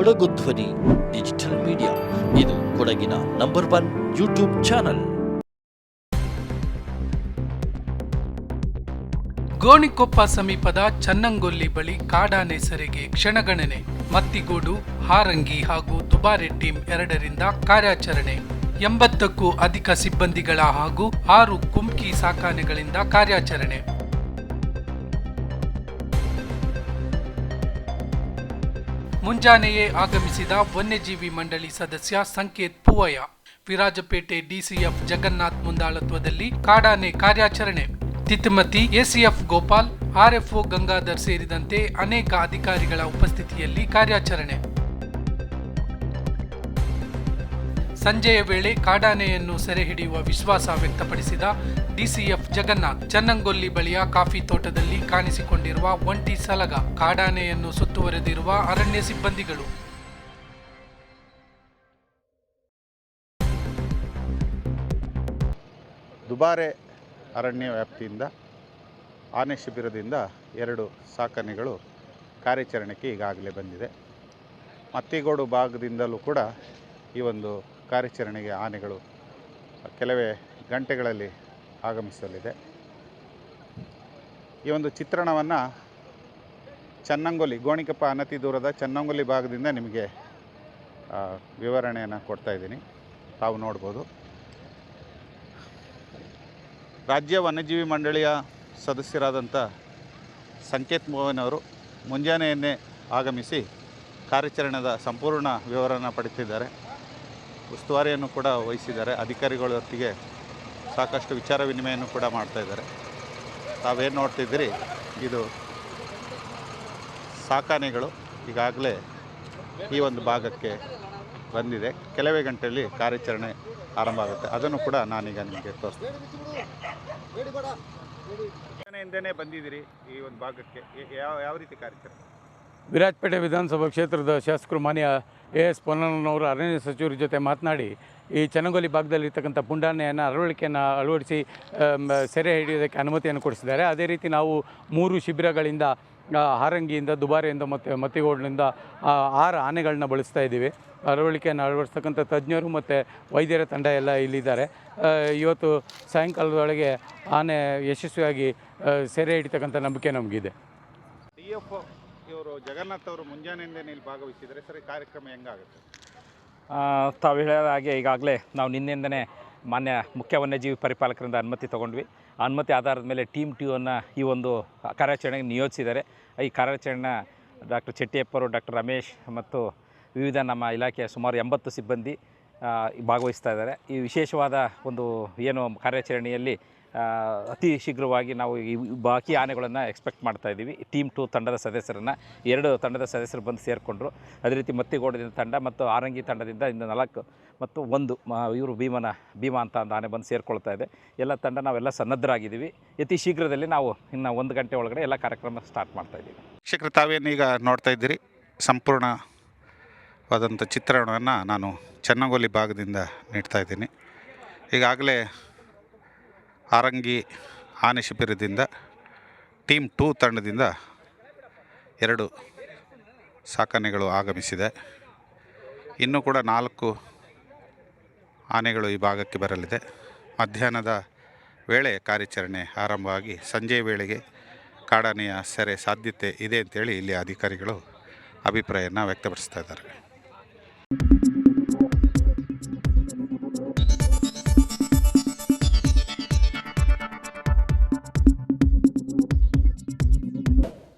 ಕೊಡಗು ಧ್ವನಿ, digital media. ಇದು ಕೊಡಗಿನ number one YouTube channel. Gonikoppa ಸಮೀಪದ ಚನ್ನಂಗೊಲ್ಲಿ ಬಳಿ ಕಾಡಾನೆ ಸರಿಗೆ ಕ್ಷಣಗಣನೆ, ಮತ್ತಿಗೋಡು, ಹಾರಂಗಿ ಹಾಗೂ ದುಬಾರೆ ಟೀಮ್ ಎರಡರಿಂದ ಕಾರ್ಯಾಚರಣೆ. ಎಂಬತ್ತಕ್ಕೂ ಅಧಿಕ ಸಿಬ್ಬಂದಿಗಳ ಹಾಗೂ ಆರು ಕುಮ್ಕಿ ಸಾಕಾನೆಗಳಿಂದ ಕಾರ್ಯಾಚರಣೆ. ಮುಂಜಾನೆಯೇ ಆಗಮಿಸಿದ ವನ್ಯಜೀವಿ ಮಂಡಳಿ ಸದಸ್ಯ ಸಂಕೇತ್ ಪೂವಯ್ಯ. ವಿರಾಜಪೇಟೆ ಡಿಸಿಎಫ್ ಜಗನ್ನಾಥ್ ಮುಂದಾಳತ್ವದಲ್ಲಿ ಕಾಡಾನೆ ಕಾರ್ಯಾಚರಣೆ. ತಿತಿಮತಿ ಎಸಿಎಫ್ ಗೋಪಾಲ್, ಆರ್ಎಫ್ಒ ಗಂಗಾಧರ್ ಸೇರಿದಂತೆ ಅನೇಕ ಅಧಿಕಾರಿಗಳ ಉಪಸ್ಥಿತಿಯಲ್ಲಿ ಕಾರ್ಯಾಚರಣೆ. ಸಂಜೆಯ ವೇಳೆ ಕಾಡಾನೆಯನ್ನು ಸೆರೆ ಹಿಡಿಯುವ ವಿಶ್ವಾಸ ವ್ಯಕ್ತಪಡಿಸಿದ ಡಿಸಿಎಫ್ ಜಗನ್ನಾಥ್, ಚನ್ನಂಗೊಲ್ಲಿ ಬಳಿಯ ಕಾಫಿ ತೋಟದಲ್ಲಿ ಕಾಣಿಸಿಕೊಂಡಿರುವ ಒಂಟಿ ಸಲಗ ಕಾಡಾನೆಯನ್ನು ಸುತ್ತುವರೆದಿರುವ ಅರಣ್ಯ ಸಿಬ್ಬಂದಿಗಳು. ದುಬಾರೆ ಅರಣ್ಯ ವ್ಯಾಪ್ತಿಯಿಂದ, ಆನೆ ಶಿಬಿರದಿಂದ ಎರಡು ಸಾಕನೆಗಳು ಕಾರ್ಯಾಚರಣೆಗೆ ಈಗಾಗಲೇ ಬಂದಿದೆ. ಮತ್ತಿಗೋಡು ಭಾಗದಿಂದಲೂ ಕೂಡ ಈ ಒಂದು ಕಾರ್ಯಾಚರಣೆಗೆ ಆನೆಗಳು ಕೆಲವೇ ಗಂಟೆಗಳಲ್ಲಿ ಆಗಮಿಸಲಿದೆ. ಈ ಒಂದು ಚಿತ್ರಣವನ್ನು ಚನ್ನಂಗೊಲಿ, ಗೋಣಿಕಪ್ಪ ಅನತಿ ದೂರದ ಚನ್ನಂಗೊಲಿ ಭಾಗದಿಂದ ನಿಮಗೆ ವಿವರಣೆಯನ್ನು ಕೊಡ್ತಾ ಇದ್ದೀನಿ. ತಾವು ನೋಡ್ಬೋದು. ರಾಜ್ಯ ವನ್ಯಜೀವಿ ಮಂಡಳಿಯ ಸದಸ್ಯರಾದಂಥ ಸಂಕೇತ್ ಮೋಹನ್ ಅವರು ಮುಂಜಾನೆಯನ್ನೇ ಆಗಮಿಸಿ ಕಾರ್ಯಾಚರಣೆದ ಸಂಪೂರ್ಣ ವಿವರನ ಪಡೆದಿದ್ದಾರೆ. ಉಸ್ತುವಾರಿಯನ್ನು ಕೂಡ ವಹಿಸಿದ್ದಾರೆ. ಅಧಿಕಾರಿಗಳೊತ್ತಿಗೆ ಸಾಕಷ್ಟು ವಿಚಾರ ವಿನಿಮಯವನ್ನು ಕೂಡ ಮಾಡ್ತಾಯಿದ್ದಾರೆ ತಾವೇನು ನೋಡ್ತಿದ್ದೀರಿ? ಇದು ಸಾಕಾನೆಗಳು ಈಗಾಗಲೇ ಈ ಒಂದು ಭಾಗಕ್ಕೆ ಬಂದಿದೆ. ಕೆಲವೇ ಗಂಟೆಯಲ್ಲಿ ಕಾರ್ಯಾಚರಣೆ ಆರಂಭ ಆಗುತ್ತೆ. ಅದನ್ನು ಕೂಡ ನಾನೀಗ ನಿಮಗೆ ತೋರಿಸ್ತೀನಿ. ಮುಂಜಾನೆಯಿಂದನೇ ಬಂದಿದ್ದೀರಿ ಈ ಒಂದು ಭಾಗಕ್ಕೆ. ಯಾವ ಯಾವ ರೀತಿ ಕಾರ್ಯಾಚರಣೆ? ವಿರಾಜಪೇಟೆ ವಿಧಾನಸಭಾ ಕ್ಷೇತ್ರದ ಶಾಸಕರು ಮಾನ್ಯ ಎ ಎಸ್ ಪೊನ್ನಣ್ಣನವರು ಅರಣ್ಯ ಸಚಿವರ ಜೊತೆ ಮಾತನಾಡಿ, ಈ ಚನ್ನಗೊಲಿ ಭಾಗದಲ್ಲಿರ್ತಕ್ಕಂಥ ಪುಂಡಾನೆಯನ್ನು ಅಳವಡಿಕೆಯನ್ನು ಅಳವಡಿಸಿ ಸೆರೆ ಹಿಡಿಯೋದಕ್ಕೆ ಅನುಮತಿಯನ್ನು ಕೊಡಿಸಿದ್ದಾರೆ. ಅದೇ ರೀತಿ ನಾವು ಮೂರು ಶಿಬಿರಗಳಿಂದ ಹಾರಂಗಿಯಿಂದ, ದುಬಾರೆಯಿಂದ ಮತ್ತು ಮತ್ತಿಗೋಡಿನಿಂದ ಆರು ಆನೆಗಳನ್ನ ಬಳಸ್ತಾ ಇದ್ದೀವಿ. ಅಳವಡಿಕೆಯನ್ನು ಅಳವಡಿಸ್ತಕ್ಕಂಥ ತಜ್ಞರು ಮತ್ತು ವೈದ್ಯರ ತಂಡ ಎಲ್ಲ ಇಲ್ಲಿದ್ದಾರೆ. ಇವತ್ತು ಸಾಯಂಕಾಲದೊಳಗೆ ಆನೆ ಯಶಸ್ವಿಯಾಗಿ ಸೆರೆ ಹಿಡಿತಕ್ಕಂಥ ನಂಬಿಕೆ ನಮಗಿದೆ. ಜಗನ್ನಾಥ್ ಅವರು ಮುಂಜಾನೆಯಿಂದನೇ ಇಲ್ಲಿ ಭಾಗವಹಿಸಿದರೆ ಸರಿ ಕಾರ್ಯಕ್ರಮ ಹೆಂಗಾಗುತ್ತೆ? ತಾವು ಹೇಳಿದ ಹಾಗೆ ಈಗಾಗಲೇ ನಾವು ನಿನ್ನೆಯಿಂದನೇ ಮಾನ್ಯ ಮುಖ್ಯ ವನ್ಯಜೀವಿ ಪರಿಪಾಲಕರಿಂದ ಅನುಮತಿ ತೊಗೊಂಡ್ವಿ. ಅನುಮತಿ ಆಧಾರದ ಮೇಲೆ ಟೀಮ್ ಟ್ಯೂವನ್ನು ಈ ಒಂದು ಕಾರ್ಯಾಚರಣೆಗೆ ನಿಯೋಜಿಸಿದ್ದಾರೆ. ಈ ಕಾರ್ಯಾಚರಣೆ ಡಾಕ್ಟರ್ ಚೆಟ್ಟಿಯಪ್ಪರು, ಡಾಕ್ಟರ್ ರಮೇಶ್ ಮತ್ತು ವಿವಿಧ ನಮ್ಮ ಇಲಾಖೆಯ ಸುಮಾರು ಎಂಬತ್ತು ಸಿಬ್ಬಂದಿ ಭಾಗವಹಿಸ್ತಾ ಇದ್ದಾರೆ. ಈ ವಿಶೇಷವಾದ ಒಂದು ಏನು ಕಾರ್ಯಾಚರಣೆಯಲ್ಲಿ ಅತಿ ಶೀಘ್ರವಾಗಿ ನಾವು ಈ ಬಾಕಿ ಆನೆಗಳನ್ನು ಎಕ್ಸ್ಪೆಕ್ಟ್ ಮಾಡ್ತಾ ಇದ್ದೀವಿ. ಟೀಮ್ ಟು ತಂಡದ ಸದಸ್ಯರನ್ನು, ಎರಡು ತಂಡದ ಸದಸ್ಯರು ಬಂದು ಸೇರಿಕೊಂಡ್ರು. ಅದೇ ರೀತಿ ಮತ್ತಿಗೋಡದಿಂದ ತಂಡ ಮತ್ತು ಆರಂಗಿ ತಂಡದಿಂದ ಇನ್ನು ನಾಲ್ಕು ಮತ್ತು ಒಂದು ಇವರು ಭೀಮನ, ಭೀಮ ಅಂತ ಒಂದು ಆನೆ ಬಂದು ಸೇರಿಕೊಳ್ತಾ ಇದೆ. ಎಲ್ಲ ತಂಡ ನಾವೆಲ್ಲ ಸನ್ನದ್ಧರಾಗಿದ್ದೀವಿ. ಅತಿ ಶೀಘ್ರದಲ್ಲಿ ನಾವು ಇನ್ನು ಒಂದು ಗಂಟೆ ಒಳಗಡೆ ಎಲ್ಲ ಕಾರ್ಯಕ್ರಮ ಸ್ಟಾರ್ಟ್ ಮಾಡ್ತಾ ಇದ್ದೀವಿ. ಶಿಕ್ಷಕರು ತಾವೇನೀಗ ನೋಡ್ತಾ ಇದ್ದೀರಿ? ಸಂಪೂರ್ಣವಾದಂಥ ಚಿತ್ರಣವನ್ನು ನಾನು ಚನ್ನಗೋಲಿ ಭಾಗದಿಂದ ನೀಡ್ತಾ ಇದ್ದೀನಿ. ಈಗಾಗಲೇ ಆರಂಗಿ ಆನೆ ಶಿಬಿರದಿಂದ ಟೀಮ್ ಟೂ ತಂಡದಿಂದ ಎರಡು ಸಾಕಣೆಗಳು ಆಗಮಿಸಿದೆ. ಇನ್ನೂ ಕೂಡ ನಾಲ್ಕು ಆನೆಗಳು ಈ ಭಾಗಕ್ಕೆ ಬರಲಿದೆ. ಮಧ್ಯಾಹ್ನದ ವೇಳೆ ಕಾರ್ಯಾಚರಣೆ ಆರಂಭವಾಗಿ ಸಂಜೆ ವೇಳೆಗೆ ಕಾಡಾನೆಯ ಸೆರೆ ಸಾಧ್ಯತೆ ಇದೆ ಅಂತೇಳಿ ಇಲ್ಲಿ ಅಧಿಕಾರಿಗಳು ಅಭಿಪ್ರಾಯನ ವ್ಯಕ್ತಪಡಿಸ್ತಾ ಇದ್ದಾರೆ.